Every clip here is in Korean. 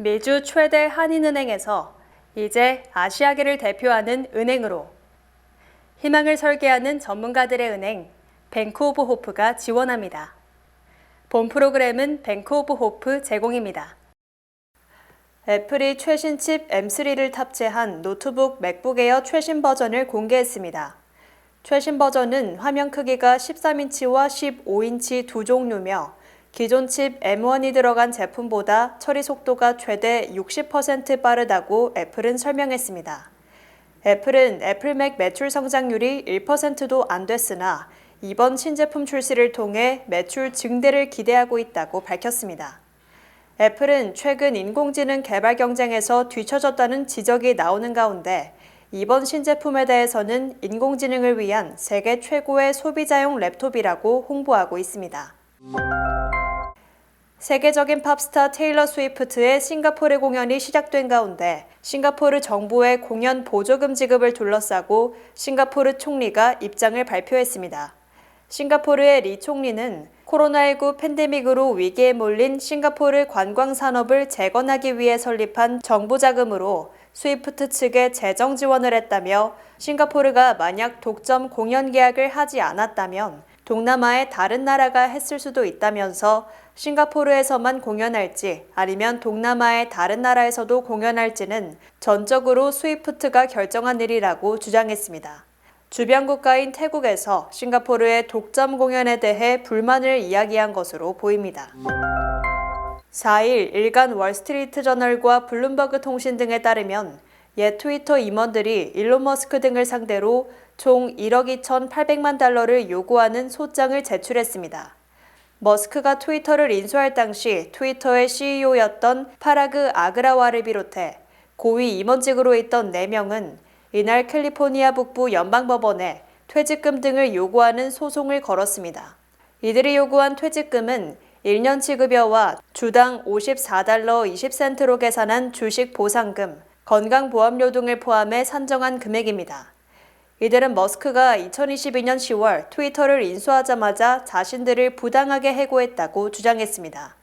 미주 최대 한인은행에서 이제 아시아계를 대표하는 은행으로 희망을 설계하는 전문가들의 은행 뱅크 오브 호프가 지원합니다. 본 프로그램은 뱅크 오브 호프 제공입니다. 애플이 최신 칩 M3를 탑재한 노트북 맥북 에어 최신 버전을 공개했습니다. 최신 버전은 화면 크기가 13인치와 15인치 두 종류며 기존 칩 M1이 들어간 제품보다 처리 속도가 최대 60% 빠르다고 애플은 설명했습니다. 애플은 애플맥 매출 성장률이 1%도 안 됐으나 이번 신제품 출시를 통해 매출 증대를 기대하고 있다고 밝혔습니다. 애플은 최근 인공지능 개발 경쟁에서 뒤처졌다는 지적이 나오는 가운데 이번 신제품에 대해서는 인공지능을 위한 세계 최고의 소비자용 랩톱이라고 홍보하고 있습니다. 세계적인 팝스타 테일러 스위프트의 싱가포르 공연이 시작된 가운데 싱가포르 정부의 공연 보조금 지급을 둘러싸고 싱가포르 총리가 입장을 발표했습니다. 싱가포르의 리 총리는 코로나19 팬데믹으로 위기에 몰린 싱가포르 관광 산업을 재건하기 위해 설립한 정부 자금으로 스위프트 측에 재정 지원을 했다며 싱가포르가 만약 독점 공연 계약을 하지 않았다면 동남아의 다른 나라가 했을 수도 있다면서 싱가포르에서만 공연할지 아니면 동남아의 다른 나라에서도 공연할지는 전적으로 스위프트가 결정한 일이라고 주장했습니다. 주변 국가인 태국에서 싱가포르의 독점 공연에 대해 불만을 이야기한 것으로 보입니다. 4일 일간 월스트리트 저널과 블룸버그 통신 등에 따르면 옛 트위터 임원들이 일론 머스크 등을 상대로 총 1억 2,800만 달러를 요구하는 소장을 제출했습니다. 머스크가 트위터를 인수할 당시 트위터의 CEO였던 파라그 아그라와를 비롯해 고위 임원직으로 있던 4명은 이날 캘리포니아 북부 연방법원에 퇴직금 등을 요구하는 소송을 걸었습니다. 이들이 요구한 퇴직금은 1년치 급여와 주당 54달러 20센트로 계산한 주식 보상금, 건강보험료 등을 포함해 산정한 금액입니다. 이들은 머스크가 2022년 10월 트위터를 인수하자마자 자신들을 부당하게 해고했다고 주장했습니다.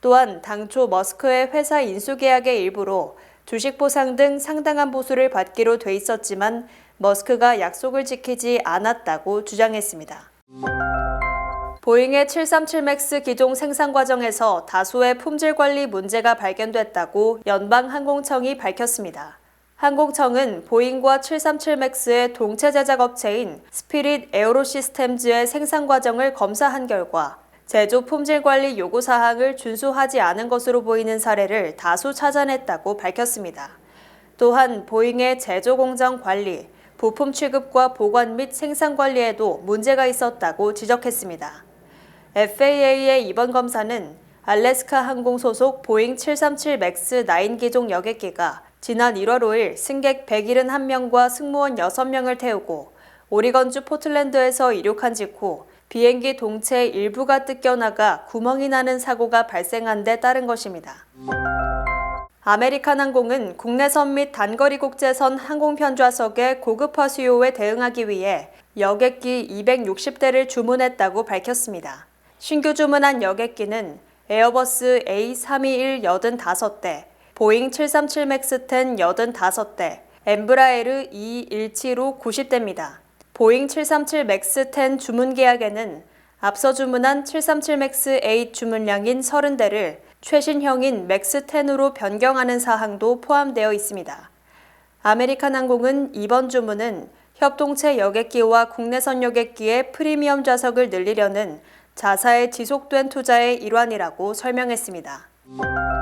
또한 당초 머스크의 회사 인수 계약의 일부로 주식 보상 등 상당한 보수를 받기로 돼 있었지만 머스크가 약속을 지키지 않았다고 주장했습니다. 보잉의 737 맥스 기종 생산 과정에서 다수의 품질 관리 문제가 발견됐다고 연방항공청이 밝혔습니다. 항공청은 보잉과 737 맥스의 동체 제작 업체인 스피릿 에어로 시스템즈의 생산 과정을 검사한 결과 제조 품질 관리 요구 사항을 준수하지 않은 것으로 보이는 사례를 다수 찾아냈다고 밝혔습니다. 또한 보잉의 제조 공정 관리, 부품 취급과 보관 및 생산 관리에도 문제가 있었다고 지적했습니다. FAA의 이번 검사는 알래스카 항공 소속 보잉 737 맥스 9 기종 여객기가 지난 1월 5일 승객 171명과 승무원 6명을 태우고 오리건주 포틀랜드에서 이륙한 직후 비행기 동체 일부가 뜯겨나가 구멍이 나는 사고가 발생한 데 따른 것입니다. 아메리칸 항공은 국내선 및 단거리 국제선 항공편 좌석의 고급화 수요에 대응하기 위해 여객기 260대를 주문했다고 밝혔습니다. 신규 주문한 여객기는 에어버스 A321 85대, 보잉 737 맥스 10 85대, 엠브라에르 E175 90대입니다. 보잉 737 맥스 10 주문 계약에는 앞서 주문한 737 맥스 8 주문량인 30대를 최신형인 맥스 10으로 변경하는 사항도 포함되어 있습니다. 아메리칸 항공은 이번 주문은 협동체 여객기와 국내선 여객기의 프리미엄 좌석을 늘리려는 자사의 지속된 투자의 일환이라고 설명했습니다.